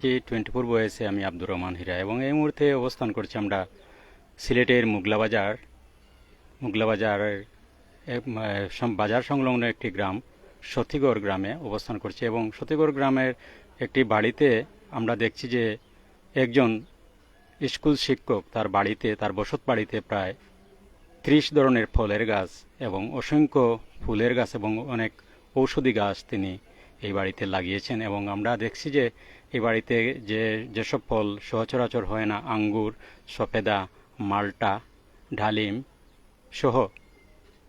T twenty four বয়েসে আমি আব্দুর রহমান হীরা এবং এই মুহূর্তে অবস্থান করছি আমরা সিলেটের মুগলা বাজার। মুগলা বাজারের এক, আহ, সম- বাজার সংলগ্ন একটি গ্রাম সতীগড় গ্রামে অবস্থান করছি এবং সতীগড় গ্রামের একটি বাড়িতে আমরা দেখছি যে একজন স্কুল শিক্ষক তার বাড়িতে তার বসত বাড়িতে প্রায় ত্রিশ ধরনের ফলের গাছ এবং অসংখ্য ফুলের গাছ এবং অনেক ঔষধি গাছ তিনি এই বাড়িতে লাগিয়েছেন এবং আমরা দেখছি যে এই বাড়িতে যে, যেসব ফল সচরাচর হয় না, আঙ্গুর, সফেদা, মাল্টা, ডালিম সহ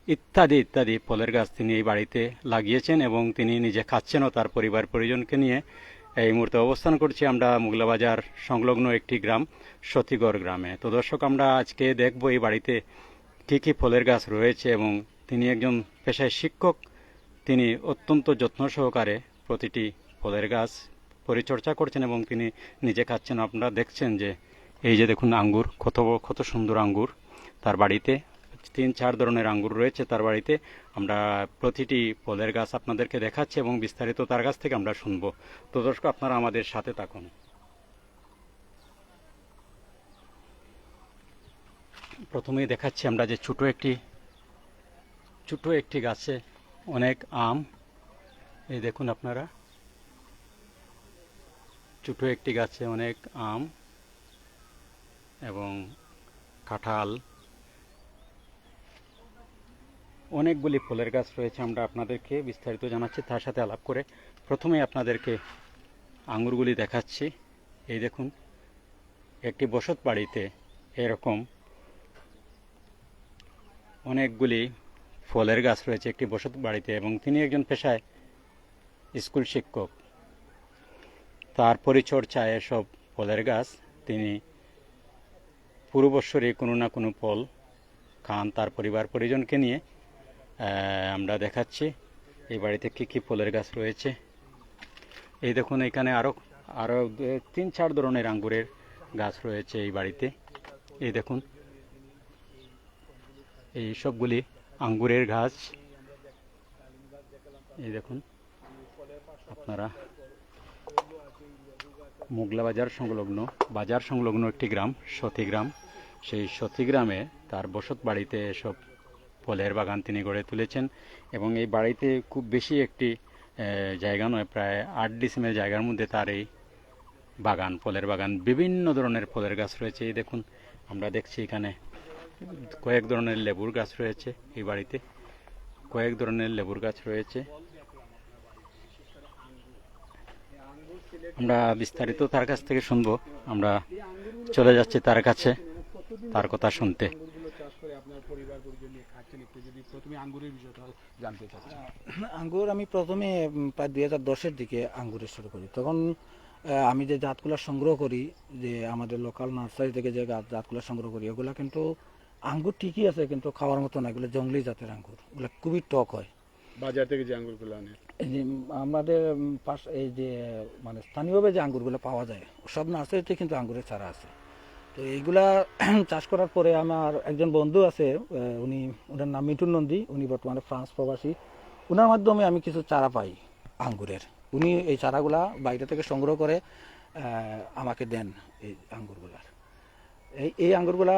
ইত্যাদি ইত্যাদি ফলের গাছ তিনি এই বাড়িতে লাগিয়েছেন এবং তিনি নিজে খাচ্ছেনও তার পরিবার পরিজনকে নিয়ে এই মুহূর্তে অবস্থান করছি আমরা মুগলাবাজার সংলগ্ন একটি গ্রাম, সতীগড় গ্রামে। তো দর্শক, আমরা আজকে দেখব এই বাড়িতে কী কী ফলের গাছ রয়েছে এবং তিনি একজন পেশায় শিক্ষক, তিনি অত্যন্ত যত্ন সহকারে প্রতিটি ফলের গাছ পরিচর্যা করছেন এবং তিনি নিজে খাচ্ছেন। আপনারা দেখছেন যে এই যে দেখুন আঙ্গুর, কত কত সুন্দর আঙ্গুর। তার বাড়িতে তিন, চার ধরনের আঙ্গুর রয়েছে তার বাড়িতে। আমরা প্রতিটি ফলের গাছ আপনাদেরকে দেখাচ্ছি এবং বিস্তারিত তার কাছ থেকে আমরা শুনব। তো দর্শক, আপনারা আমাদের সাথে থাকুন। প্রথমেই দেখাচ্ছি আমরা যে ছোট একটি ছোট একটি গাছে অনেক আম। এই দেখুন আপনারা। ছোট একটি গাছে অনেক আম এবং কাঁঠাল। অনেকগুলি ফলের গাছ রয়েছে, আমরা আপনাদেরকে বিস্তারিত জানাচ্ছি, তার সাথে আলাপ করে। প্রথমে আপনাদেরকে আঙুরগুলি দেখাচ্ছি। এই দেখুন, একটি বসত বাড়িতে এরকম অনেকগুলি ফলের গাছ রয়েছে একটি বসত বাড়িতে এবং তিনি একজন পেশায় স্কুল শিক্ষক। তার পরিচর্যায় এসব ফলের গাছ তিনি পুরো বৎসরই কোনো না কোনো ফল খান, তার পরিবার পরিজনকে নিয়ে। আমরা দেখাচ্ছি এই বাড়িতে কী কী ফলের গাছ রয়েছে। এই দেখুন, এখানে আরও আরও তিন চার ধরনের আঙ্গুরের গাছ রয়েছে এই বাড়িতে। এই দেখুন, এই সবগুলি আঙ্গুরের গাছ। এই দেখুন, আপনারা মোগলা বাজার সংলগ্ন বাজার সংলগ্ন একটি গ্রাম সতীগ্রাম সেই সতীগ্রামে তার বসত বাড়িতে এসব ফলের বাগান তিনি গড়ে তুলেছেন এবং এই বাড়িতে খুব বেশি একটি জায়গা নয়, প্রায় আট ডিসিমের জায়গার মধ্যে তার এই বাগান, ফলের বাগান, বিভিন্ন ধরনের ফলের গাছ রয়েছে। এই দেখুন, আমরা দেখছি এখানে কয়েক ধরনের লেবুর গাছ রয়েছে এই বাড়িতে। কয়েক ধরনের লেবুর গাছ রয়েছে। আমরা বিস্তারিত তার কাছ থেকে শুনব। আমরা চলে যাচ্ছি তার কাছে, তার কথা শুনতে। আঙ্গুর, আমি প্রথমে প্রায় দুই হাজার দশের দিকে আঙ্গুরের শুরু করি। তখন আমি যে জাতগুলো সংগ্রহ করি, যে আমাদের লোকাল নার্সারি থেকে যে জাতগুলো সংগ্রহ করি, ওগুলো কিন্তু আঙ্গুর ঠিকই আছে, কিন্তু খাওয়ার মতো না। এগুলো জঙ্গলি জাতের আঙ্গুর। ওগুলো খুবই টক হয়। বাজার থেকে যে আঙ্গুরগুলো আনে? আমাদের পাশ, এই যে মানে স্থানীয়ভাবে যে আঙ্গুরগুলো পাওয়া যায়, সব নার্সারিতে কিন্তু আঙ্গুরের চারা আছে। তো এইগুলা চাষ করার পরে আমার একজন বন্ধু আছে উনি, ওনার নাম মিঠুন নন্দী, উনি বর্তমানে ফ্রান্স প্রবাসী। ওনার মাধ্যমে আমি কিছু চারা পাই আঙ্গুরের। উনি এই চারাগুলা বাইরে থেকে সংগ্রহ করে আমাকে দেন এই আঙ্গুরগুলার। এই এই আঙ্গুরগুলা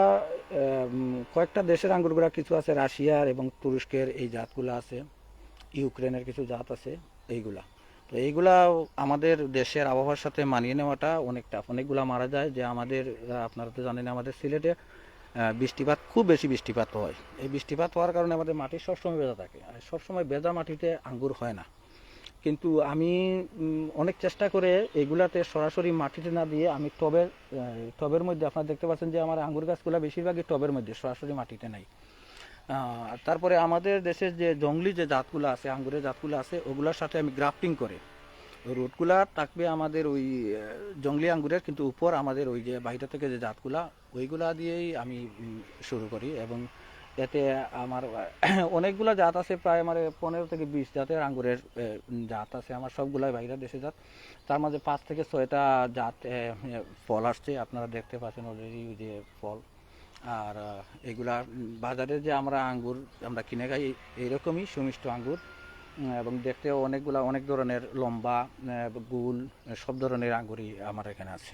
কয়েকটা দেশের আঙ্গুরগুলা, কিছু আছে রাশিয়ার এবং তুরস্কের এই জাতগুলা আছে। ইউক্রেনের কিছু জাত আছে, এইগুলা। তো এইগুলা আমাদের দেশের আবহাওয়ার সাথে মানিয়ে নেওয়াটা অনেক টাফ অনেকগুলা মারা যায় যে আমাদের আপনারা তো জানেন আমাদের সিলেটে বৃষ্টিপাত, খুব বেশি বৃষ্টিপাত হয়। এই বৃষ্টিপাত হওয়ার কারণে আমাদের মাটি সবসময় ভেজা থাকে, আর সবসময় ভেজা মাটিতে আঙ্গুর হয় না। কিন্তু আমি অনেক চেষ্টা করে এগুলাতে সরাসরি মাটিতে না দিয়ে আমি টবের টবের মধ্যে, আপনারা দেখতে পাচ্ছেন যে আমার আঙ্গুর গাছগুলো বেশিরভাগই টবের মধ্যে, সরাসরি মাটিতে নাই। তারপরে আমাদের দেশের যে জঙ্গলি যে জাতগুলো আছে, আঙ্গুরের জাতগুলো আছে, ওগুলোর সাথে আমি গ্রাফটিং করে। রুটগুলা থাকবে আমাদের ওই জঙ্গলি আঙ্গুরের, কিন্তু উপর আমাদের ওই যে বাইরে থেকে যে জাতগুলা, ওইগুলা দিয়েই আমি শুরু করি এবং এতে আমার, অনেকগুলা জাত আছে, প্রায় আমার পনেরো থেকে বিশ জাতের আঙ্গুরের জাত আছে, আমার সবগুলাই বাইরে দেশে জাত। তার মাঝে পাঁচ থেকে ছয়টা জাত ফল আসছে, আপনারা দেখতে পাচ্ছেন অলরেডি যে ফল। আর এগুলা বাজারে যে আমরা আঙ্গুর আমরা কিনে খাই এইরকমই সুমিষ্ট আঙ্গুর এবং দেখতেও অনেকগুলা অনেক ধরনের লম্বা গুল সব ধরনের আঙ্গুরই আমার এখানে আছে।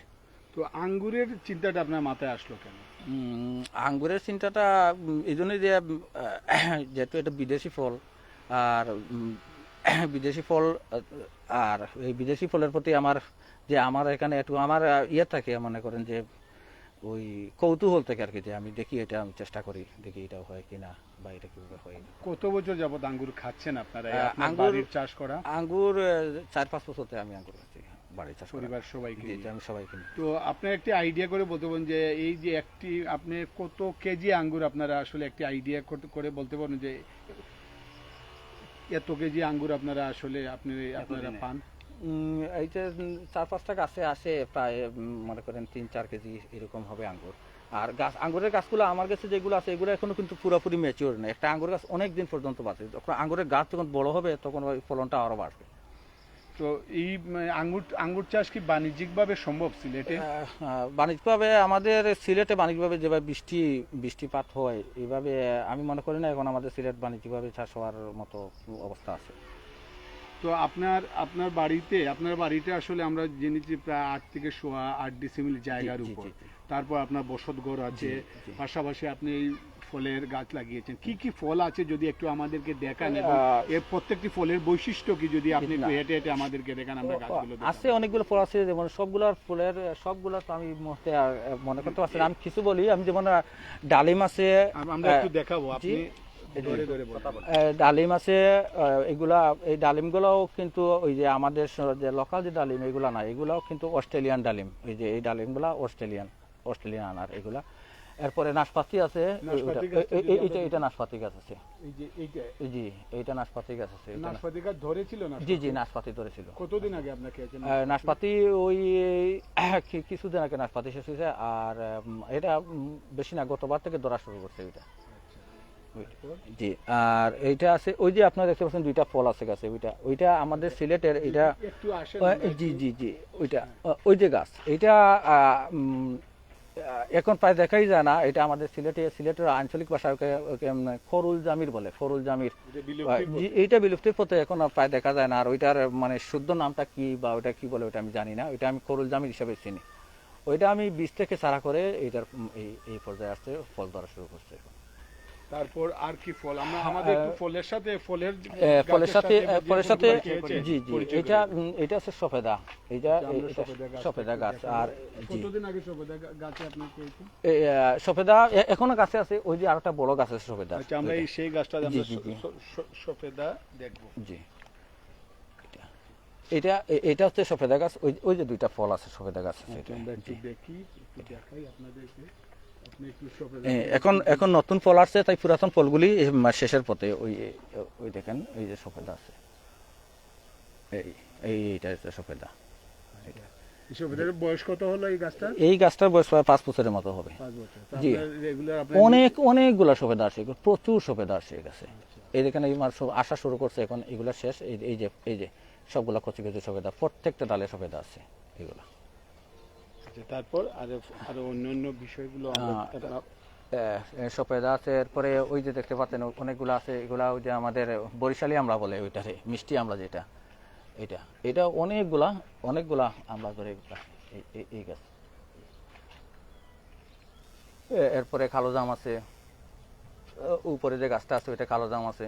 তো আঙ্গুরের চিন্তাটা আপনার মাথায় আসলো কেন? আঙ্গুরের চিন্তাটা এই জন্যই যে যেহেতু এটা বিদেশি ফল আর বিদেশি ফল আর এই বিদেশি ফলের প্রতি আমার যে আমার এখানে একটু আমার ইয়ে থাকে মনে করেন যে ওই কৌতূহল থেকে আর কি যে আমি দেখি এটা আমি চেষ্টা করি দেখি এটা হয় কিনা বা এটা কীভাবে হয়। কত বছর যাবত আঙ্গুর খাচ্ছেন আপনারা? আঙ্গুর- চাষ করা? আঙ্গুর চার পাঁচ বছরতে আমি আঙ্গুর খাচ্ছি চাষ পরিবার সবাইকে আমি তো আপনি একটি আইডিয়া করে বলতে পারেন যে এই যে একটি আপনি কত কেজি আঙ্গুর আপনারা আসলে একটি আইডিয়া করে বলতে পারেন যে এত কেজি আঙ্গুর আপনারা আসলে আপনি আপনারা পান? উম, এই যে চার পাঁচটা গাছে আসে প্রায় মনে করেন তিন চার কেজি এরকম হবে আঙ্গুর। আর গাছ আঙ্গুরের গাছগুলো আমার কাছে যেগুলো আছে এগুলো এখনও কিন্তু পুরোপুরি ম্যাচিওর নেই। একটা আঙ্গুর গাছ অনেক দিন পর্যন্ত বাঁচে। যখন আঙ্গুরের গাছ যখন বড় হবে তখন ওই ফলনটা আরও বাড়বে। তো এই আঙ্গুর আঙ্গুর চাষ কি বাণিজ্যিকভাবে সম্ভব সিলেটে? আহ, বাণিজ্যিকভাবে আমাদের সিলেটে বাণিজ্যিকভাবে যেভাবে বৃষ্টি বৃষ্টিপাত হয় এইভাবে আমি মনে করি না এখন আমাদের সিলেট বাণিজ্যিকভাবে চাষ হওয়ার মতো অবস্থা আছে। তো আপনার আপনার বাড়িতে আপনার বাড়িতে আসলে আমরা জেনেছি প্রায় আট থেকে সোয়া আট ডিসিমিল জায়গার উপর। তারপর আপনার বসতঘর আছে পাশাপাশি আপনি এই ফলের গাছ লাগিয়েছেন। কি কি ফল আছে যদি একটু আমাদেরকে দেখান এবং এর প্রত্যেকটি ফলের বৈশিষ্ট্য কি যদি আপনি একটু হেঁটে হেঁটে আমাদেরকে দেখান আমরা গাছগুলো আছে অনেকগুলো ফল আছে যেমন সবগুলোর ফলের সবগুলো তো আমি মুহূর্তে মনে করতে পারছি আমি কিছু বলি আমি যেমন ডালিম আছে আমরা একটু দেখাবো। আপনি ডালিম আছে এগুলা এই ডালিমগুলোও কিন্তু ওই যে আমাদের যে লোকাল যে ডালিম এগুলা না এগুলাও কিন্তু অস্ট্রেলিয়ান ডালিম। এই যে এই ডালিমগুলা অস্ট্রেলিয়ান অস্ট্রেলিয়ান আনার এগুলা। এরপরে নাশপাতি আছে এইটা এটা নাশপাতি গাছ আছে। এই যে এইটা? জি এইটা নাশপাতি গাছ আছে নাশপাতি গাছ ধরেছিল না জি জি নাশপাতি ধরেছিল। কতদিন আগে খেয়েছেন নাশপাতি? ওই কিছুদিন আগে নাশপাতি শেষ হয়েছে আর এটা বেশি না গতবার থেকে ধরা শুরু করছে এটা জি আর এইটা আছে ওই যে আপনারা দেখতে পাচ্ছেন দুইটা ফল আছে গাছে ওইটা ওইটা আমাদের সিলেটের এটা জি জি জি ওইটা ওই যে গাছ এইটা এখন প্রায় দেখাই যায় না এটা আমাদের সিলেটে সিলেটের আঞ্চলিক ভাষায় ওকে, খরুল জামির বলে খরুল জামির। এইটা বিলুপ্তির পথে এখন প্রায় দেখা যায় না আর ওইটার মানে শুদ্ধ নামটা কি বা ওইটা কি বলে ওটা আমি জানি না ওইটা আমি খরুল জামির হিসাবে চিনি। ওইটা আমি বীজ থেকে চারা করে এইটার এই এই পর্যায়ে আসছে ফল ধরা শুরু করছে এখন। তারপর আর কি ফল? আমরা আমাদের একটু ফলের সাথে ফলের ফলের সাথে ফলের সাথে জি জি এটা এটা হচ্ছে সফেদা। এটা এটা সফেদা সফেদা গাছ আর কতদিন আগে সবেদা গা- গাছে আপনি খেয়েছেন সফেদা এখনও গাছে আছে ওই যে আরেকটা বড় গাছ আছে সফেদা। আচ্ছা আমরা এই সেই গাছটা আমরা সফেদা দেখব। জি। এটা। এটা হচ্ছে সফেদা গাছ ওই ওই যে দুইটা ফল আছে সফেদা গাছ আছে আচ্ছা, এটা। আমরা একটু দেখি একটু দেখাই আপনাদেরকে। এখন এখন নতুন ফল আসছে তাই পুরাতন ফলগুলি শেষের পথে ওই ওই দেখেন এই যে সফেদা আছে। এই এই এইটা হচ্ছে সফেদা। এই হলো এই গাছটা এই গাছটার বয়স প্রায় পাঁচ বছরের মতো হবে। জি। অনেক অনেকগুলা সফেদা আসে প্রচুর সফেদা আসে এই গাছে। এই দেখেন এই সব আসা শুরু করছে এখন এগুলা শেষ এই এই যে এই যে সবগুলা কচি কচি সফেদা প্রত্যেকটা ডালে সফেদা আছে এগুলা। আচ্ছা, তারপর আর আর অন্য অন্য বিষয়গুলো সফেদা আছে। এরপরে ওই যে দেখতে পাচ্ছেন অনেকগুলো আছে। এগুলা ওই যে আমাদের বরিশালি আমরা বলে ওইটারে মিষ্টি আমরা যেটা। এটা এটা অনেকগুলা অনেকগুলা আমরা ধরে এই- গাছ। এরপরে কালো জাম আছে। উপরে যে গাছটা আছে ওইটা কালো জাম আছে।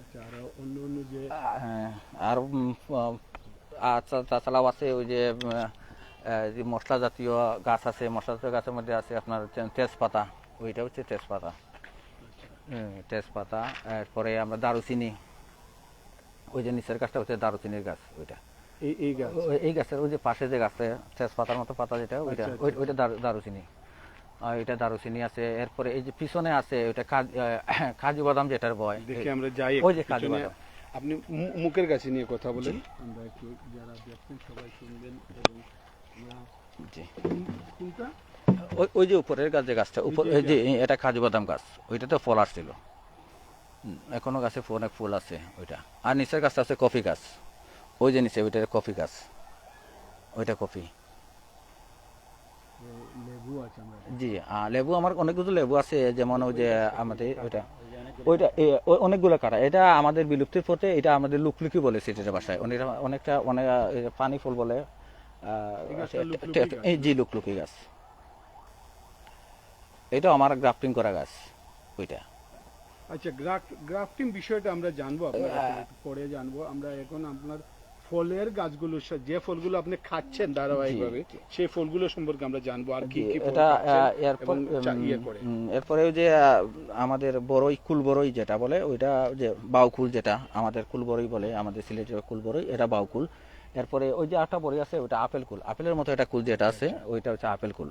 আচ্ছা, আর অন্য অন্য যে হ্যাঁ, আর তাছাড়াও আছে ওই যে যে মশলা জাতীয় গাছ আছে মশলা জাতীয় গাছের মধ্যে আছে আপনার তেজপাতা ওইটা হচ্ছে তেজপাতা। তেজপাতা এরপরে আমরা দারুচিনি ওই যে নিচের গাছটা হচ্ছে দারুচিনির গাছ ওইটা। এই গাছের ওই যে পাশে যে গাছে তেজপাতার মতো পাতা যেটা ওইটা আচ্ছা, ওইটা দারুচিনি। আর এটা দারুচিনি আছে এরপরে এই যে পিছনে আছে ওইটা কাজ- বাদাম যেটার বয় দেখে আমরা যাই ওই যে কাজু বাদাম। আপনি মু- মুখের কাছে নিয়ে কথা বলেন। আমরা একটু যারা দেখছেন সবাই শুনবেন এবং কোনটা? ওই ওই যে উপরের গাছ যে গাছটা উপর এই যে এটা কাজু বাদাম গাছ ওইটাতে ফল আসছিল। এখনও গাছে অনেক ফুল আছে ওইটা। আর নিচের গাছটা আছে কফি গাছ। ওই যে নিচে ওইটা কফি গাছ। ওইটা কফি। লেবু জি লেবু আমার অনেকগুলো লেবু আছে যেমন ওই যে আমাদের ওইটা ওইটা অনেকগুলো কাটা এটা আমাদের বিলুপ্তির পথে এটা আমাদের লুকলুকি বলে সিটের বাসায়। অনেকটা অনেকটা অনেক পানি ফুল বলে জি লুকলুকি গাছ। এটা আমার গ্রাফটিং করা গাছ ওইটা। আচ্ছা গ্রাফটিং বিষয়টা আমরা জানব পরে জানব। আমরা এখন আপনার ফলের গাছগুলো যে ফলগুলো আপনি খাচ্ছেন ধারাবাহিকভাবে। সেই ফলগুলো সম্পর্কে আমরা জানব আর কি এটা ইয়ে এরপরে ওই যে আহ, আমাদের বড়ই কুল বড়ই যেটা বলে ওইটা যে বাউকুল যেটা আমাদের কুল বড়ই বলে আমাদের সিলেটের কুল বড়ই এটা বাউকুল। এরপরে ওই যে একটা বড়ই আছে ওইটা আপেল কুল। আপেলের মতো একটা কুল যেটা আছে ওইটা হচ্ছে আপেল কুল।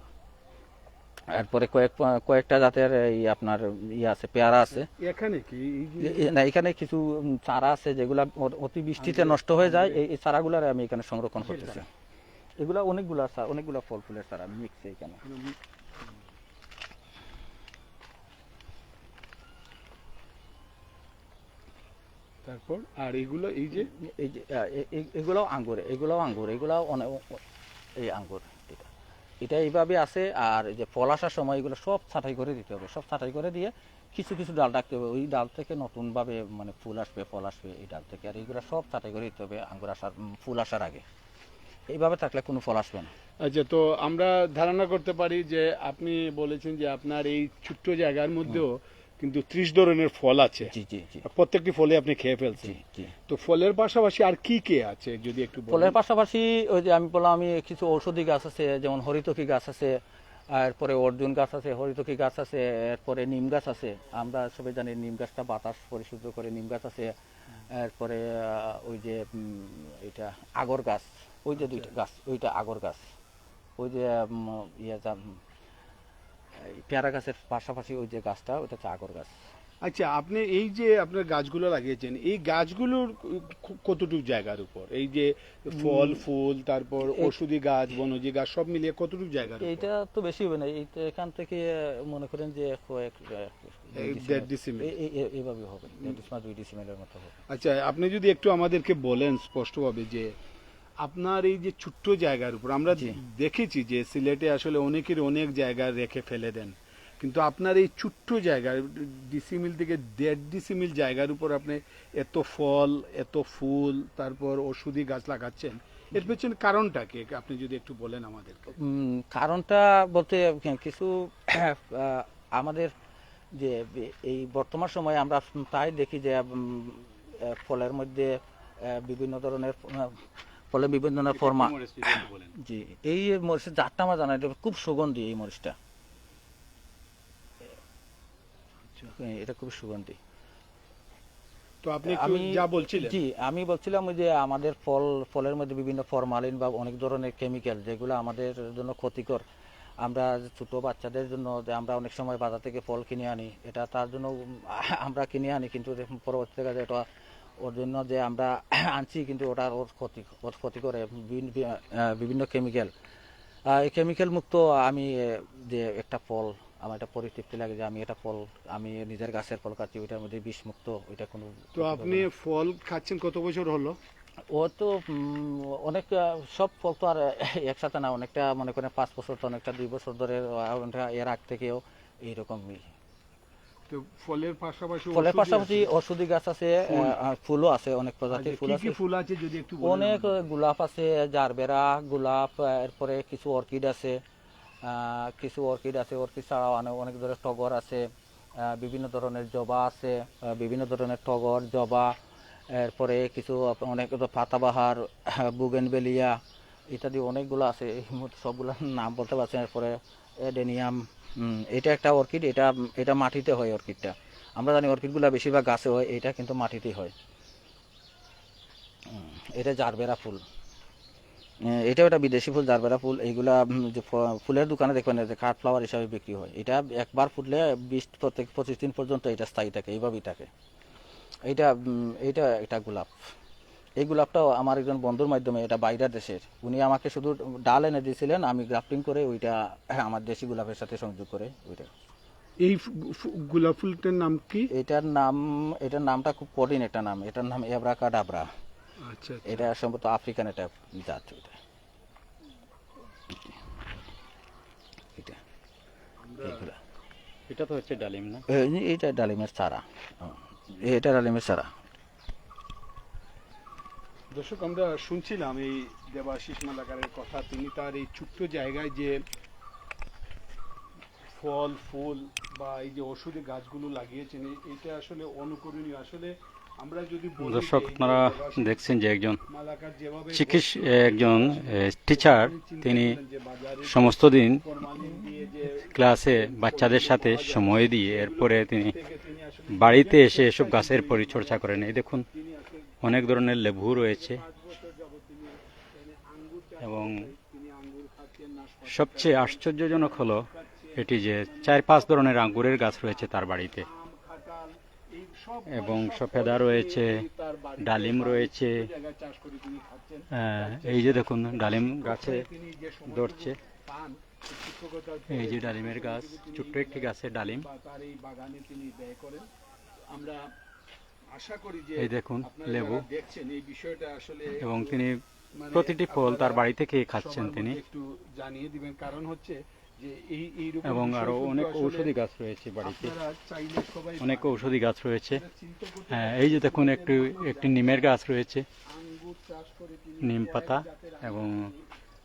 এরপরে কয়েক কয়েকটা জাতের এই আপনার ইয়ে আছে পেয়ারা আছে। এখানে কি? না এখানে কিছু চারা আছে যেগুলা অ- অতি বৃষ্টিতে নষ্ট হয়ে যায়। এই চারাগুলার আমি এখানে সংরক্ষণ করতেছি। এগুলা অনেকগুলা চা- অনেকগুলা ফল ফুলের চারা মিক্স এখানে। তারপর আর এগুলো এই যে? এই যে এগুলাও আঙ্গুর এগুলাও আঙ্গুর এগুলাও অনেক এই আঙ্গুর। এটা এইভাবে আছে আর এই যে ফল আসার সময় এগুলো সব ছাঁটাই করে দিতে হবে। সব ছাঁটাই করে দিয়ে কিছু কিছু ডাল ডাকতে হবে। ওই ডাল থেকে নতুনভাবে মানে ফুল আসবে ফল আসবে এই ডাল থেকে। আর এইগুলো সব ছাঁটাই করে দিতে হবে আঙ্গুর আসার ফুল আসার আগে। এইভাবে থাকলে কোনো ফল আসবে না। আচ্ছা তো আমরা ধারণা করতে পারি যে আপনি বলেছেন যে আপনার এই ছোট্ট জায়গার মধ্যেও কিন্তু ত্রিশ ধরনের ফল আছে। জি জি জি। প্রত্যেকটি ফলে আপনি খেয়ে ফেলছেন। তো ফলের পাশাপাশি আর কি কি আছে যদি একটু ফলের পাশাপাশি ওই যে আমি বললাম আমি কিছু ঔষধি গাছ আছে যেমন হরিতকি গাছ আছে এরপরে অর্জুন গাছ আছে হরিতকি গাছ আছে এরপরে নিম গাছ আছে। আমরা সবাই জানি নিম গাছটা বাতাস পরিশুদ্ধ করে নিম গাছ আছে। এরপরে ওই যে এটা আগর গাছ ওই যে দুইটা গাছ ওইটা আগর গাছ। ওই যে ইয়ে পেয়ারা গাছের পাশাপাশি ওই যে গাছটা ওইটা হচ্ছে আগর গাছ। আচ্ছা আপনি এই যে আপনার গাছগুলো লাগিয়েছেন এই গাছগুলোর কতটুকু জায়গার উপর? এই যে ফল ফুল তারপর ওষুধি গাছ বনজি গাছ সব মিলিয়ে কতটুকু জায়গার উপর? এইটা তো বেশি হবে না এইটা এখান থেকে মনে করেন যে কয়েক এইভাবে হবে দুই ডিসিমেলের মতো হবে। আচ্ছা আপনি যদি একটু আমাদেরকে বলেন স্পষ্টভাবে যে আপনার এই যে ছোট্ট জায়গার উপর আমরা। দেখেছি যে সিলেটে আসলে অনেকের অনেক জায়গা রেখে ফেলে দেন। কিন্তু আপনার এই ছোট্ট জায়গা ডিসিমিল থেকে দেড় ডিসিমিল জায়গার উপর আপনি এত ফল এত ফুল তারপর ওষুধি গাছ লাগাচ্ছেন এর পেছনে কারণটা কি? আপনি যদি একটু বলেন আমাদেরকে। কারণটা বলতে কিছু আমাদের যে এই বর্তমান সময়ে আমরা প্রায় দেখি যে ফলের মধ্যে বিভিন্ন ধরনের ফলে বিভিন্ন ধরনের ফরমা জি এই মরিচের জাতটা আমার জানা এটা খুব সুগন্ধি এই মরিচটা। এটা খুব সুগন্ধি। তো আপনি আমি যা বলছিলেন। জি আমি বলছিলাম যে আমাদের ফল ফলের মধ্যে বিভিন্ন ফরমালিন বা অনেক ধরনের কেমিক্যাল যেগুলো আমাদের জন্য ক্ষতিকর। আমরা ছোট বাচ্চাদের জন্য যে আমরা অনেক সময় বাজার থেকে ফল কিনে আনি এটা তার জন্য আমরা কিনে আনি কিন্তু দেখুন পরবর্তী থেকে এটা ওর জন্য যে আমরা আনছি কিন্তু ওটা ওর ক্ষতি ওর ক্ষতি করে বিভিন্ন বিভিন্ন কেমিক্যাল এই কেমিক্যাল মুক্ত আমি যে একটা ফল আমার একটা পরিতৃপ্তি লাগে যে আমি এটা ফল আমি নিজের গাছের ফল খাচ্ছি ওইটার মধ্যে বিষ মুক্ত ওইটা কোনো তো আপনি ফল খাচ্ছেন কত বছর হলো? ও তো অনেক সব ফল তো আর একসাথে না অনেকটা মনে করেন পাঁচ বছর তো অনেকটা দুই বছর ধরে এর আগ থেকেও এইরকমই। তো ফলের পাশাপাশি ফলের ওষুধি পাশাপাশি? ঔষধি গাছ আছে ফুলও আছে অনেক আচ্ছা, প্রজাতির ফুল আছে ফুল আছে যদি একটু অনেক গোলাপ আছে জারবেরা গোলাপ এরপরে কিছু অর্কিড আছে কিছু অর্কিড আছে অর্কিড ছাড়াও অনেক ধরনের টগর আছে বিভিন্ন ধরনের জবা আছে বিভিন্ন ধরনের টগর জবা এরপরে কিছু অনেক পাতাবাহার বুগেনবেলিয়া ইত্যাদি অনেকগুলো আছে এই মুহূর্তে সবগুলোর নাম বলতে পারছি না। এরপরে এডেনিয়াম এটা একটা অর্কিড, এটা এটা মাটিতে হয় অর্কিডটা। আমরা জানি অর্কিডগুলো বেশিরভাগ গাছে হয়, এটা কিন্তু মাটিতেই হয়। এটা জারবেরা ফুল। এটাও একটা বিদেশি ফুল, জারবেরা ফুল। এইগুলা ফুলের দোকানে দেখবেন কাঠ ফ্লাওয়ার হিসাবে বিক্রি হয়। এটা একবার ফুটলে বিশ প্রত্যেক পঁচিশ দিন পর্যন্ত এটা স্থায়ী থাকে, এইভাবেই থাকে। এইটা এইটা একটা গোলাপ। এই গোলাপটাও আমার একজন বন্ধুর মাধ্যমে এটা বাইরের দেশের। উনি আমাকে শুধু ডাল এনে দিয়েছিলেন আমি গ্রাফটিং করে ওইটা আমার দেশি গোলাপের সাথে সংযোগ করে ওইটা। এই গোলাপ ফুলটার নাম কি? এটার নাম এটার নামটা খুব কঠিন একটা নাম। এটার নাম এব্রাকা ডাবরা আচ্ছা। এটা সম্ভবত আফ্রিকান একটা জাত এটা এটা এটা তো হচ্ছে ডালিম না? এই- এইটা ডালিমের চারা। হুম, এটা ডালিমের চারা। দর্শক আমরা শুনছিলাম এই দেবাশিস মালাকারের কথা। তিনি তার এই ছোট্ট জায়গায় যে ফল ফুল বা এই যে ওষুধি গাছগুলো লাগিয়েছেন এটা আসলে অনুকরণীয়। আসলে আমরা যদি দর্শক আপনারা দেখছেন যে একজন চিকিৎস একজন টিচার তিনি সমস্ত দিন ক্লাসে বাচ্চাদের সাথে সময় দিয়ে এরপরে তিনি বাড়িতে এসে এসব গাছের পরিচর্যা করেন। এই দেখুন অনেক ধরনের লেবু রয়েছে এবং সবচেয়ে আশ্চর্যজনক হলো এটি যে চার পাঁচ ধরনের আঙ্গুরের গাছ রয়েছে তার বাড়িতে। এবং সফেদা রয়েছে, ডালিম রয়েছে এই যে দেখুন, ডালিম গাছে ধরছে। এই যে ডালিমের গাছ, ছোট্ট একটি গাছের ডালিম। আমরা এই দেখুন লেবু। এবং তিনি মানে প্রতিটি ফল তার বাড়ি থেকে খাচ্ছেন তিনি। একটু জানিয়ে দিবেন। কারণ হচ্ছে এবং আরও অনেক ঔষধি গাছ রয়েছে বাড়িতে। অনেক ঔষধি গাছ রয়েছে। হ্যাঁ এই যে দেখুন একটি একটি নিমের গাছ রয়েছে। নিম পাতা এবং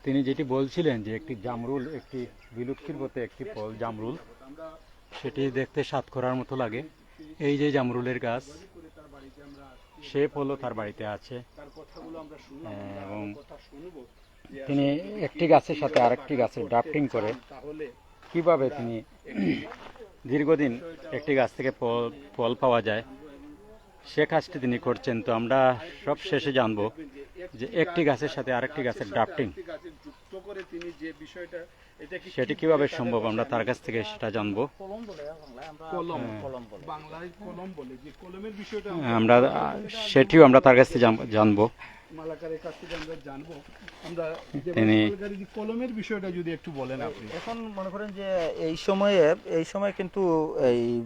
তিনি যেটি বলছিলেন যে একটি জামরুল একটি বিলুপ্তির মতো একটি ফল জামরুল সেটি দেখতে স্বাদ করার মতো লাগে। এই যে জামরুলের গাছ আমরা হলো তার বাড়িতে আছে। হ্যাঁ, এবং তিনি একটি গাছের সাথে আরেকটি গাছের ড্রাফটিং করে কীভাবে তিনি দীর্ঘদিন একটি গাছ থেকে ফল পাওয়া যায়? সে কাজটি তিনি করছেন তো আমরা সব শেষে জানব যে একটি গাছের সাথে আরেকটি গাছের ড্রাফটিং করে তিনি যে বিষয়টা এটা কি সেটি কীভাবে সম্ভব? আমরা তার কাছ থেকে সেটা জানব। কলম বাংলায় আমরা কলম। কলম বলে। বাংলায় কলম বলে যে কলমের বিষয়টা আমরা সেটিও আমরা তার কাছ থেকে জানব। মালাকারের কাছ থেকে আমরা জানব। আমরা তিনি- কলমের বিষয়টা যদি একটু বলেন আপনি। এখন মনে করেন যে এই সময়ে এই সময় কিন্তু এই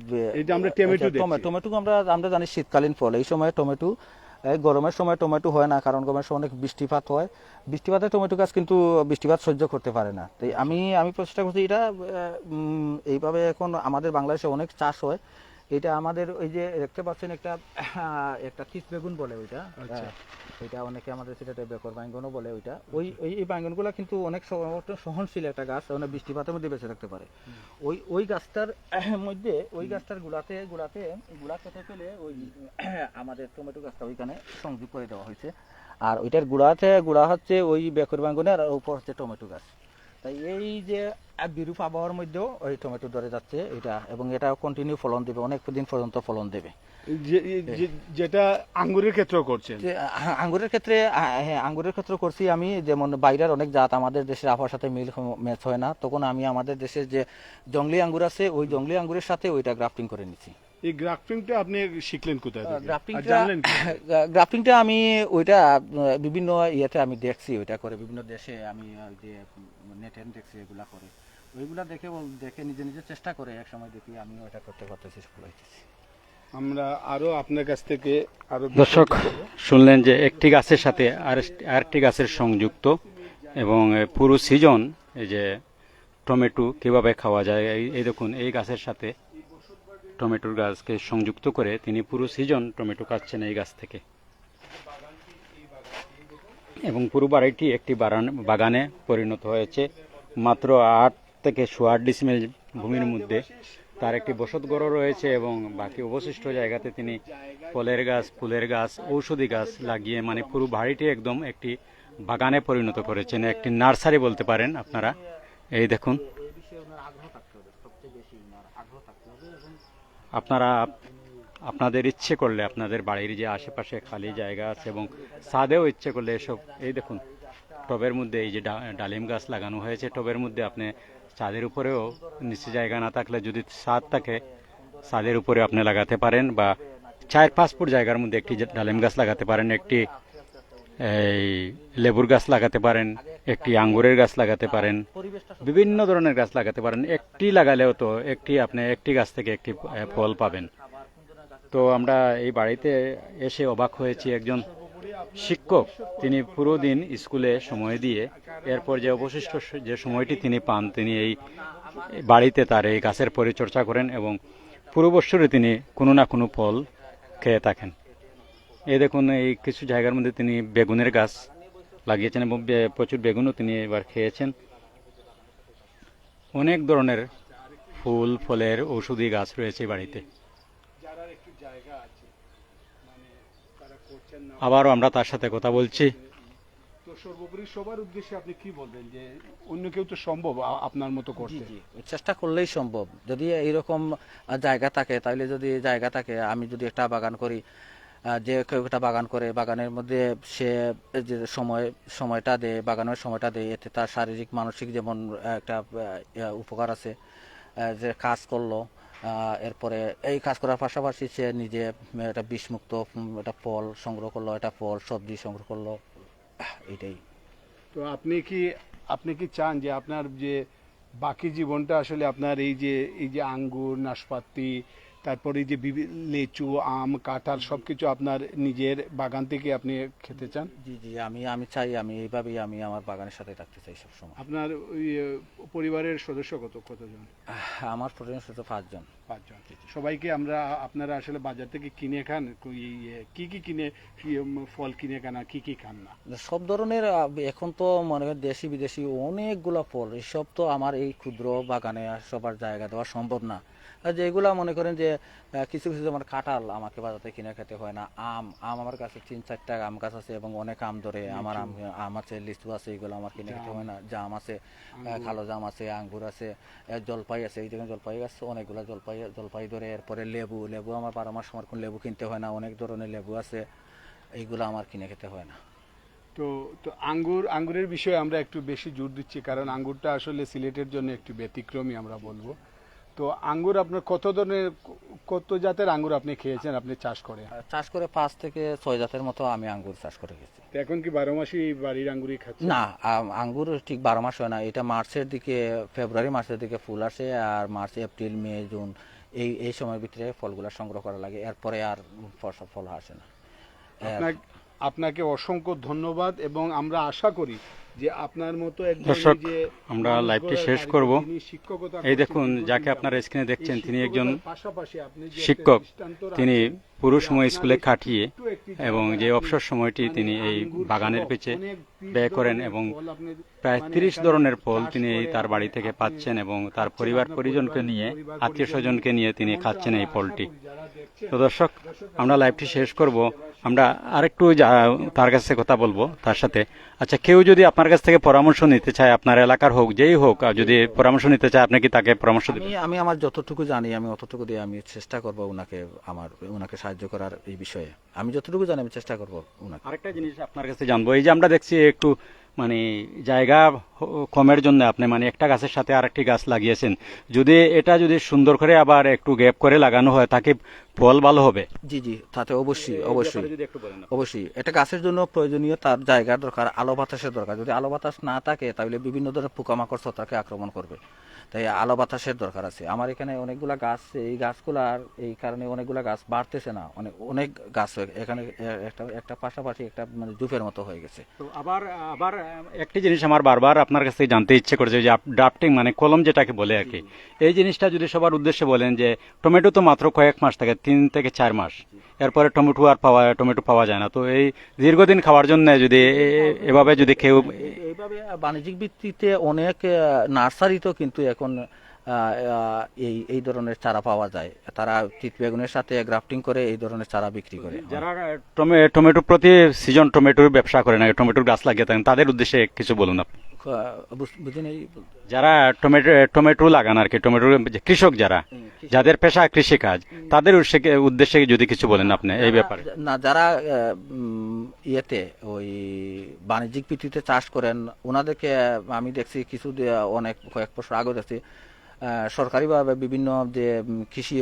আমরা টমেটো টমে- দেখছি। টমেটো আমরা আমরা জানি শীতকালীন ফল। এই সময় টমেটো এই গরমের সময় টমেটো হয় না, কারণ গরমের সময় অনেক বৃষ্টিপাত হয়। বৃষ্টিপাতে টমেটো গাছ কিন্তু বৃষ্টিপাত সহ্য করতে পারে না। তাই আমি আমি প্রচেষ্টা করছি এটা এইভাবে এখন আমাদের বাংলাদেশে অনেক চাষ হয়। এটা আমাদের ওই যে দেখতে পাচ্ছেন একটা একটা কিস বেগুন বলে ওইটা। আচ্ছা। হ্যাঁ, এটা অনেকে আমাদের সেটাতে বেকর বাইঙ্গনও বলে ওইটা। ওই ওই এই বাইঙ্গনগুলো কিন্তু অনেক সহ- সহনশীল একটা গাছ অনেক বৃষ্টিপাতের মধ্যে বেঁচে থাকতে পারে। ওই ওই গাছটার মধ্যে ওই গাছটার গুড়াতে গুড়াতে গুড়া কেটে ফেলে ওই আমাদের টমেটো গাছটা ওইখানে সংযোগ করে দেওয়া হয়েছে। আর ওইটার গুড়াতে গুড়া হচ্ছে ওই বেকর বাইঙ্গনে আর উপর হচ্ছে টমেটো গাছ। তাই এই যে বিরূপ আবহাওয়ার মধ্যেও ওই টমেটো ধরে যাচ্ছে এটা এবং এটা কন্টিনিউ ফলন দেবে অনেক দিন পর্যন্ত ফলন দেবে। যেটা আঙ্গুরের ক্ষেত্রেও করছে যে আ- আঙ্গুরের ক্ষেত্রে হ্যাঁ আঙ্গুরের ক্ষেত্রে করছি আমি যেমন বাইরের অনেক জাত আমাদের দেশের আবহাওয়ার সাথে মিল ম্যাচ হয় না তখন আমি আমাদের দেশের যে জঙ্গলি আঙ্গুর আছে ওই জঙ্গলি আঙ্গুরের সাথে ওইটা গ্রাফটিং করে নিচ্ছি। এই গ্রাফটিংটা আপনি শিখলেন কোথায় গ্রাফটিংটা জানলেন গ্রাফটিংটা আমি ওইটা বিভিন্ন ইয়েতে আমি দেখছি ওইটা করে। বিভিন্ন দেশে আমি যে নেটে দেখছি এগুলা করে। ওইগুলা দেখে দেখে নিজে নিজে চেষ্টা করে এক সময় দেখি আমি ওইটা করতে পারতেছি সফল হইতেছি। আমরা আরও আপনার কাছ থেকে আরও দর্শক শুনলেন যে একটি গাছের সাথে আর আরেকটি গাছের সংযুক্ত এবং পুরো সিজন এই যে টমেটো কীভাবে খাওয়া যায় এই এই দেখুন এই গাছের সাথে টমেটোর গাছকে সংযুক্ত করে তিনি পুরো সিজন টমেটো খাচ্ছেন এই গাছ থেকে। এবং পুরো বাড়িটি একটি বাগানে পরিণত হয়েছে। মাত্র আট থেকে সোয়াট ডিসিমেল ভূমির মধ্যে তার একটি বসতঘর রয়েছে এবং বাকি অবশিষ্ট জায়গাতে তিনি ফলের গাছ, ফুলের গাছ, ঔষধি গাছ লাগিয়ে মানে পুরো বাড়িটি একদম একটি বাগানে পরিণত করেছেন। একটি নার্সারি বলতে পারেন আপনারা। এই দেখুন এই বিষয়ে ওনার আগ্রহ থাকতে হবে সবচেয়ে বেশি ওনার আগ্রহ থাকতে হবে এবং আপনারা, আপনাদের ইচ্ছে করলে, আপনাদের বাড়ির যে আশেপাশে খালি জায়গা আছে এবং ছাদেও ইচ্ছে করলে এসব, এই দেখুন, টবের মধ্যে এই যে ডালিম গাছ লাগানো হয়েছে, টবের মধ্যে আপনি ছাদের উপরেও নিচে জায়গা না থাকলে যদি ছাদ থাকে, ছাদের উপরে আপনি লাগাতে পারেন বা চার পাঁচ ফুট জায়গার মধ্যে একটি ডালিম গাছ লাগাতে পারেন, একটি এই লেবুর গাছ লাগাতে পারেন, একটি আঙ্গুরের গাছ লাগাতে পারেন, বিভিন্ন ধরনের গাছ লাগাতে পারেন। একটি লাগালেও তো একটি আপনি একটি গাছ থেকে একটি ফল পাবেন। তো আমরা এই বাড়িতে এসে অবাক হয়েছি একজন শিক্ষক। তিনি পুরো দিন স্কুলে সময় দিয়ে, এরপর যে অবশিষ্ট যে সময়টি তিনি পান, তিনি এই বাড়িতে তার এই গাছের পরিচর্যা করেন এবং পুরো বৎসরে তিনি কোনো না কোনো ফল খেয়ে থাকেন। এই দেখুন এই কিছু জায়গার মধ্যে তিনি বেগুনের গাছ লাগিয়েছেন এবং প্রচুর বেগুনও তিনি এবার খেয়েছেন। অনেক ধরনের ফুল ফলের ঔষধি গাছ রয়েছে বাড়িতে। যারা একটু জায়গা আছে মানে তারা করছেন না আবারও আমরা তার সাথে কথা বলছি। তো সর্বোপরি সবার উদ্দেশ্যে আপনি কি বলবেন যে অন্য কেউ তো সম্ভব আপনার মতো করতে? চেষ্টা করলেই সম্ভব। যদি এইরকম জায়গা থাকে তাহলে যদি জায়গা থাকে আমি যদি একটা বাগান করি যে কেউ একটা বাগান করে, বাগানের মধ্যে সে যে সময়, সময়টা দেয়, বাগানের সময়টা দেয়, এতে তার শারীরিক, মানসিক যেমন একটা উপকার আছে যে কাজ করল এরপরে এই কাজ করার পাশাপাশি সে নিজে একটা বিষমুক্ত একটা ফল সংগ্রহ করল, একটা ফল, সবজি সংগ্রহ করল। এইটাই তো আপনি কি আপনি কি চান যে আপনার যে বাকি জীবনটা আসলে আপনার এই যে এই যে আঙ্গুর, নাশপাতি তারপরে এই যে লিচু আম কাঁঠাল সবকিছু আপনার নিজের বাগান থেকে আপনি খেতে চান? জি জি আমি আমি চাই আমি এইভাবেই আমি আমার বাগানের সাথে থাকতে চাই সবসময়। আপনার ওই পরিবারের সদস্য কত কতজন? আমার পরিবার সাথে পাঁচজন। পাঁচজন। সবাইকে আমরা আপনারা আসলে বাজার থেকে কিনে খান ইয়ে, কি কি কিনে ফল কিনে খান আর কি কি খান না? সব ধরনের এখন তো মনে হয় দেশি বিদেশি অনেকগুলো ফল এসব তো আমার এই ক্ষুদ্র বাগানে সবার জায়গা দেওয়া সম্ভব না। আর যেগুলা মনে করেন যে কিছু কিছু যেমন কাঁঠাল আমাকে বাজারে কিনে খেতে হয় না। আম আম আমার কাছে তিন চারটা আম গাছ আছে এবং অনেক আম ধরে। আমার আম আম আছে লিচু আছে এগুলো আমার কিনে খেতে হয় না। জাম আছে কালো জাম আছে আঙ্গুর আছে জলপাই আছে এই দেখুন জলপাই গাছ অনেকগুলো জলপাই জলপাই ধরে। এরপরে লেবু লেবু আমার বারো মাস আমার কোনো লেবু কিনতে হয় না অনেক ধরনের লেবু আছে এইগুলো আমার কিনে খেতে হয় না। তো তো আঙ্গুর আঙ্গুরের বিষয়ে আমরা একটু বেশি জোর দিচ্ছি কারণ আঙ্গুরটা আসলে সিলেটের জন্য একটু ব্যতিক্রমী আমরা বলব। তো আঙ্গুর আপনার কত ধরনের কত জাতের আঙ্গুর আপনি খেয়েছেন আপনি চাষ করে? চাষ করে পাঁচ থেকে ছয় জাতের মতো আমি আঙ্গুর চাষ করে গেছি তো এখন কি বারো মাসই বাড়ির আঙ্গুরই খাচ্ছেন না আম- আঙ্গুর ঠিক বারো মাস হয় না। এটা মার্চের দিকে ফেব্রুয়ারি মাসের দিকে ফুল আসে আর মার্চ এপ্রিল মে জুন এই এই সময়ের ভিতরে ফলগুলা সংগ্রহ করা লাগে। এরপরে আর ফল- ফল আসে না। আপনাকে আপনাকে অসংখ্য ধন্যবাদ এবং আমরা আশা করি যে আপনার মতো দর্শক, যে আমরা লাইভটি শেষ করব। এই দেখুন যাকে আপনারা স্ক্রিনে দেখছেন তিনি একজন শিক্ষক তিনি পুরো সময় স্কুলে কাটিয়ে এবং যে অবসর সময়টি মানে তিনি এই বাগানের পেছে ব্যয় করেন এবং প্রায় মানে তিরিশ ধরনের ফল তিনি তার বাড়ি থেকে পাচ্ছেন এবং তার পরিবার পরিজনকে নিয়ে আত্মীয় স্বজনকে নিয়ে তিনি খাচ্ছেন এই ফলটি। তো দর্শক আমরা লাইভটি শেষ করব। আমরা আরেকটু তার কাছে কথা বলব তার সাথে। আচ্ছা কেউ যদি আপনার কাছ থেকে পরামর্শ নিতে চায় আপনার এলাকার হোক যেই হোক আর যদি পরামর্শ নিতে চায় আপনি কি তাকে পরামর্শ দেবেন? আমি আমি আমার যতটুকু জানি আমি অতটুকু দিয়ে আমি চেষ্টা করব ওনাকে আমার ওনাকে সাহায্য করার এই বিষয়ে। আমি যতটুকু জানি আমি চেষ্টা করব ওনাকে আরেকটা জিনিস আপনার কাছে জানব এই যে আমরা দেখছি একটু মানে জায়গা কমের জন্য আপনি মানে একটা গাছের সাথে আরেকটি গাছ লাগিয়েছেন। যদি এটা যদি সুন্দর করে আবার একটু গ্যাপ করে লাগানো হয় তাকে ফল ভালো হবে। জি জি তাতে অবশ্যই অবশ্যই। অবশ্যই এটা গাছের জন্য প্রয়োজনীয় তার জায়গার দরকার আলো বাতাসের দরকার। যদি আলো বাতাস না থাকে তাহলে বিভিন্ন ধরনের পোকামাকড় তাকে আক্রমণ করবে। তাই আলো বাতাসের দরকার আছে। আমার এখানে অনেকগুলা গাছ এই গাছগুলার এই কারণে অনেকগুলা গাছ বাড়তেছে না। অনেক অনেক গাছ এখানে একটা একটা পাশাপাশি একটা মানে জুপের মতো হয়ে গেছে। তো আবার আবার একটি জিনিস আমার বারবার আপনার কাছ থেকে জানতে ইচ্ছে করেছে যে ড্রাফটিং মানে কলম যেটাকে বলে আর কি। এই জিনিসটা যদি সবার উদ্দেশ্যে বলেন যে টমেটো তো মাত্র কয়েক মাস থাকে তিন থেকে চার মাস। এরপরে টমেটো আর পাওয়া টমেটো পাওয়া যায় না। তো এই দীর্ঘদিন খাওয়ার জন্য যদি এভাবে যদি কেউ এইভাবে বাণিজ্যিক ভিত্তিতে অনেক নার্সারিতেও কিন্তু এখন এই এই ধরনের চারা পাওয়া যায়। তারা তিত বেগুনের সাথে গ্রাফটিং করে এই ধরনের চারা বিক্রি করে। যারা টমে- টমেটো প্রতি সিজন টমেটোর ব্যবসা করে না টমেটোর গাছ লাগিয়ে থাকেন তাদের উদ্দেশ্যে কিছু বলুন আপনি। বুঝি নেই যারা টমেটো টমেটো লাগান আর কি টমেটো যে কৃষক যারা যাদের পেশা কৃষিকাজ তাদের উদ্দেশ্যে- যদি কিছু বলেন আপনি এই ব্যাপারে। না যারা ইয়েতে ওই বাণিজ্যিক ভিত্তিতে চাষ করেন ওনাদেরকে আমি দেখছি কিছু অনেক কয়েক বছর আগে দেখছি সরকারিভাবে বিভিন্ন যে কৃষি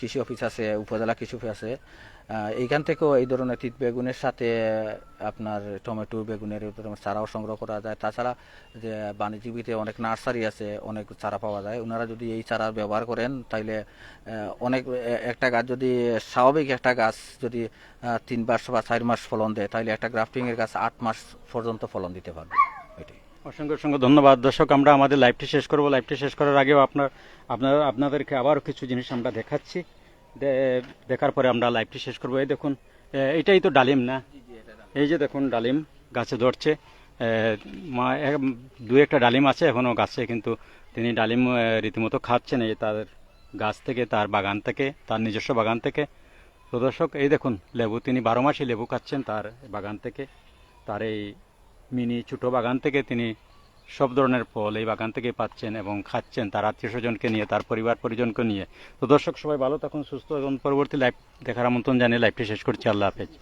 কৃষি অফিস আছে উপজেলা কৃষি অফিস আছে এইখান থেকেও এই ধরনের তিত বেগুনের সাথে আপনার টমেটো বেগুনের চারাও সংগ্রহ করা যায়। তাছাড়া যে বাণিজ্যিকভিত্তিতে অনেক নার্সারি আছে, অনেক চারা পাওয়া যায়। ওনারা যদি এই চারা ব্যবহার করেন, তাইলে অনেক একটা গাছ যদি, স্বাভাবিক একটা গাছ যদি তিন মাস বা চার মাস ফলন দেয় তাহলে একটা গ্রাফটিংয়ের গাছ আট মাস পর্যন্ত ফলন দিতে পারবে। এটাই। অসংখ্য অসংখ্য ধন্যবাদ। দর্শক, আমরা আমাদের লাইভটি শেষ করব। লাইভটি শেষ করার আগেও আপনার আপনার, আপনাদেরকে আবারও কিছু জিনিস আমরা দেখাচ্ছি। দেখার পরে আমরা লাইভটি শেষ করব। এই দেখুন এটাই তো ডালিম না? এই যে দেখুন, ডালিম গাছে ধরছে। দু একটা ডালিম আছে এখনও গাছে, কিন্তু তিনি ডালিম রীতিমতো খাচ্ছেন এই তার গাছ থেকে, তার বাগান থেকে, তার নিজস্ব বাগান থেকে। তো দর্শক, এই দেখুন, লেবু, তিনি বারো মাসই লেবু খাচ্ছেন তার বাগান থেকে। তার এই মিনি ছোটো বাগান থেকে তিনি সব ধরনের ফল এই বাগান থেকে পাচ্ছেন এবং খাচ্ছেন তার আত্মীয় স্বজনকে নিয়ে, তার পরিবার পরিজনকে নিয়ে। তো দর্শক সবাই ভালো তখন সুস্থ এবং পরবর্তী লাইভ দেখার আমন্ত্রণ জানিয়ে লাইভটি শেষ করছি। আল্লাহ হাফেজ।